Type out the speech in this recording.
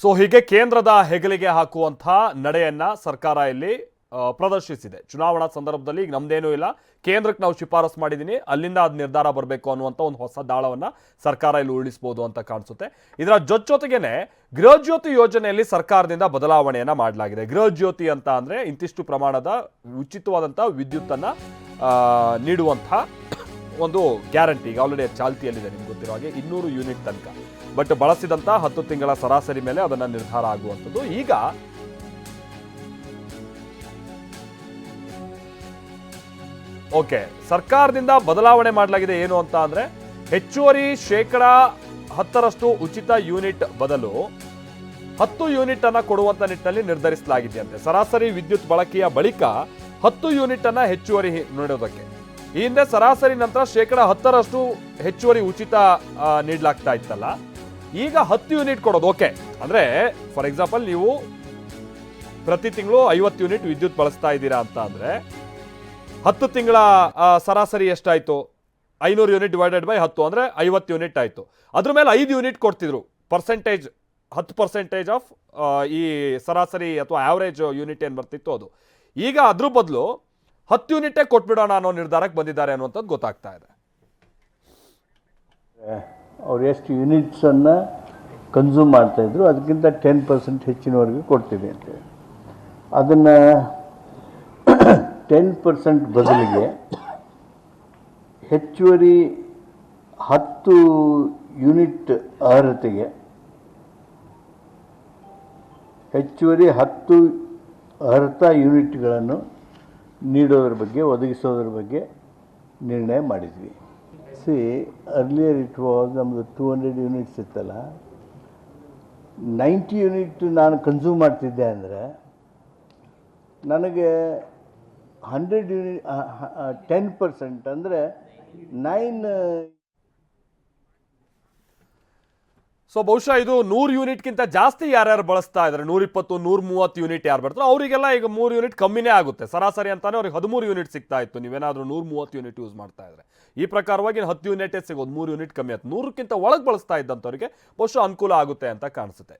So ಹೀಗೆ ಕೇಂದ್ರದ ಹೆಗಲಿಗೆ ಹಾಕುವಂಥ ನಡೆಯನ್ನ ಸರ್ಕಾರ ಇಲ್ಲಿ ಪ್ರದರ್ಶಿಸಿದೆ. ಚುನಾವಣಾ ಸಂದರ್ಭದಲ್ಲಿ ಈಗ ನಮ್ದೇನೂ ಇಲ್ಲ. ಕೇಂದ್ರಕ್ಕೆ ನಾವು ಶಿಫಾರಸ್ ಮಾಡಿದ್ದೀನಿ ಅಲ್ಲಿಂದ ಅದು ನಿರ್ಧಾರ ಬರಬೇಕು ಅನ್ನುವಂಥ ಒಂದು ಹೊಸ ದಾಳವನ್ನು ಸರ್ಕಾರ ಇಲ್ಲಿ ಉರುಳಿಸ್ಬೋದು ಅಂತ ಕಾಣಿಸುತ್ತೆ. ಇದರ ಜೊತೆಗೇನೆ ಗೃಹಜ್ಯೋತಿ ಯೋಜನೆಯಲ್ಲಿ ಸರ್ಕಾರದಿಂದ ಬದಲಾವಣೆಯನ್ನು ಮಾಡಲಾಗಿದೆ. ಗೃಹಜ್ಯೋತಿ ಅಂತ ಅಂದರೆ ಇಂತಿಷ್ಟು ಪ್ರಮಾಣದ ಉಚಿತವಾದಂಥ ವಿದ್ಯುತ್ತನ್ನು ನೀಡುವಂಥ ಒಂದು ಗ್ಯಾರಂಟಿ ಈಗ ಆಲ್ರೆಡಿ ಚಾಲ್ತಿಯಲ್ಲಿದೆ ನಿಮ್ಗೆ ಗೊತ್ತಿರೋ ಹಾಗೆ. ಇನ್ನೂರು ಯೂನಿಟ್ ತನಕ. ಬಟ್ ಬಳಸಿದಂತ ಹತ್ತು ತಿಂಗಳ ಸರಾಸರಿ ಮೇಲೆ ಅದನ್ನ ನಿರ್ಧಾರ ಆಗುವಂಥದ್ದು. ಈಗ ಓಕೆ, ಸರ್ಕಾರದಿಂದ ಬದಲಾವಣೆ ಮಾಡಲಾಗಿದೆ ಏನು ಅಂತ ಅಂದ್ರೆ ಹೆಚ್ಚುವರಿ ಶೇಕಡ ಹತ್ತರಷ್ಟು ಉಚಿತ ಯೂನಿಟ್ ಬದಲು ಹತ್ತು ಯೂನಿಟ್ ಅನ್ನ ಕೊಡುವಂತ ನಿಟ್ಟಿನಲ್ಲಿ ನಿರ್ಧರಿಸಲಾಗಿದೆಯಂತೆ. ಸರಾಸರಿ ವಿದ್ಯುತ್ ಬಳಕೆಯ ಬಳಿಕ ಹತ್ತು ಯೂನಿಟ್ ಅನ್ನ ಹೆಚ್ಚುವರಿ ನೀಡೋದಕ್ಕೆ. ಈ ಹಿಂದೆ ಸರಾಸರಿ ನಂತರ ಶೇಕಡ ಹತ್ತರಷ್ಟು ಹೆಚ್ಚುವರಿ ಉಚಿತ ನೀಡಲಾಗ್ತಾ ಇತ್ತಲ್ಲ. ಈಗ ಹತ್ತು ಯೂನಿಟ್ ಕೊಡೋದು, ಓಕೆ. ಅಂದ್ರೆ ಫಾರ್ ಎಕ್ಸಾಂಪಲ್ ನೀವು ಪ್ರತಿ ತಿಂಗಳು ಐವತ್ತು ಯೂನಿಟ್ ವಿದ್ಯುತ್ ಬಳಸ್ತಾ ಇದ್ದೀರಾ ಅಂತ ಅಂದರೆ, ಹತ್ತು ತಿಂಗಳ ಸರಾಸರಿ ಎಷ್ಟಾಯಿತು? ಐನೂರು ಯೂನಿಟ್ ಡಿವೈಡೆಡ್ ಬೈ ಹತ್ತು ಅಂದರೆ ಐವತ್ತು ಯೂನಿಟ್ ಆಯಿತು. ಅದ್ರ ಮೇಲೆ ಐದು ಯೂನಿಟ್ ಕೊಡ್ತಿದ್ರು. ಪರ್ಸೆಂಟೇಜ್ ಹತ್ತು ಪರ್ಸೆಂಟೇಜ್ ಆಫ್ ಈ ಸರಾಸರಿ ಅಥವಾ ಆವ್ರೇಜ್ ಯೂನಿಟ್ ಏನು ಬರ್ತಿತ್ತು ಅದು. ಈಗ ಅದ್ರ ಬದಲು ಹತ್ತು ಯೂನಿಟೇ ಕೊಟ್ಬಿಡೋಣ ಅನ್ನೋ ನಿರ್ಧಾರಕ್ಕೆ ಬಂದಿದ್ದಾರೆ ಅನ್ನುವಂಥದ್ದು ಗೊತ್ತಾಗ್ತಾ ಇದೆ. ಅವ್ರು ಎಷ್ಟು ಯೂನಿಟ್ಸನ್ನು ಕನ್ಸ್ಯೂಮ್ ಮಾಡ್ತಾಯಿದ್ರು ಅದಕ್ಕಿಂತ ಟೆನ್ ಪರ್ಸೆಂಟ್ ಹೆಚ್ಚಿನವರೆಗೆ ಕೊಡ್ತೀವಿ ಅಂತೇಳಿ ಅದನ್ನು ಟೆನ್ ಪರ್ಸೆಂಟ್ ಬದಲಿಗೆ ಹೆಚ್ಚುವರಿ ಹತ್ತು ಯೂನಿಟ್ ಅರ್ಹತೆಗೆ ಹೆಚ್ಚುವರಿ ಹತ್ತು ಅರ್ಹತಾ ಯೂನಿಟ್ಗಳನ್ನು ನೀಡೋದ್ರ ಬಗ್ಗೆ, ಒದಗಿಸೋದ್ರ ಬಗ್ಗೆ ನಿರ್ಣಯ ಮಾಡಿದ್ವಿ. ಸಿ ಅರ್ಲಿಯರ್ ಇಟ್ ವಾಸ್ ನಮ್ಮದು ಟೂ ಹಂಡ್ರೆಡ್ ಯೂನಿಟ್ಸ್ ಇತ್ತಲ್ಲ. ನೈಂಟಿ ಯೂನಿಟ್ ನಾನು ಕನ್ಸ್ಯೂಮ್ ಮಾಡ್ತಿದ್ದೆ ಅಂದರೆ, ನನಗೆ ಹಂಡ್ರೆಡ್ ಯೂನಿಟ್ ಟೆನ್ ಪರ್ಸೆಂಟ್ ಅಂದರೆ ನೈನ್ ಸೊ ಬಹುಶಃ ಇದು ನೂರು ಯೂನಿಟ್ಗಿಂತ ಜಾಸ್ತಿ ಯಾರ್ಯಾರು ಬಳಸ್ತಾ ಇದ್ದಾರೆ? ನೂರಿಪ್ಪತ್ತು ನೂರ ಮೂವತ್ತು ಯೂನಿಟ್ ಯಾರು ಬರ್ತಾರೆ, ಅವರಿಗೆಲ್ಲ ಈಗ ಮೂರು ಯೂನಿಟ್ ಕಮ್ಮಿನೇ ಆಗುತ್ತೆ. ಸರಾಸರಿ ಅಂತಾನೆ ಅವ್ರಿಗೆ ಹದಿಮೂರು ಯೂನಿಟ್ ಸಿಗ್ತಾ ಇತ್ತು. ನೀವೇನಾದ್ರೂ ನೂರ ಮೂವತ್ತು ಯೂನಿಟ್ ಯೂಸ್ ಮಾಡ್ತಾ ಇದ್ರೆ. ಈ ಪ್ರಕಾರವಾಗಿ ಹತ್ತು ಯೂನಿಟೇ ಸಿಗೋದು. ಮೂರು ಯೂನಿಟ್ ಕಮ್ಮಿ ಆಯ್ತು. ನೂರಕ್ಕಿಂತ ಒಳಗೆ ಬಳಸ್ತಾ ಇದ್ದಂಥವ್ರಿಗೆ ಬಹುಶಃ ಅನುಕೂಲ ಆಗುತ್ತೆ ಅಂತ ಕಾಣಿಸುತ್ತೆ.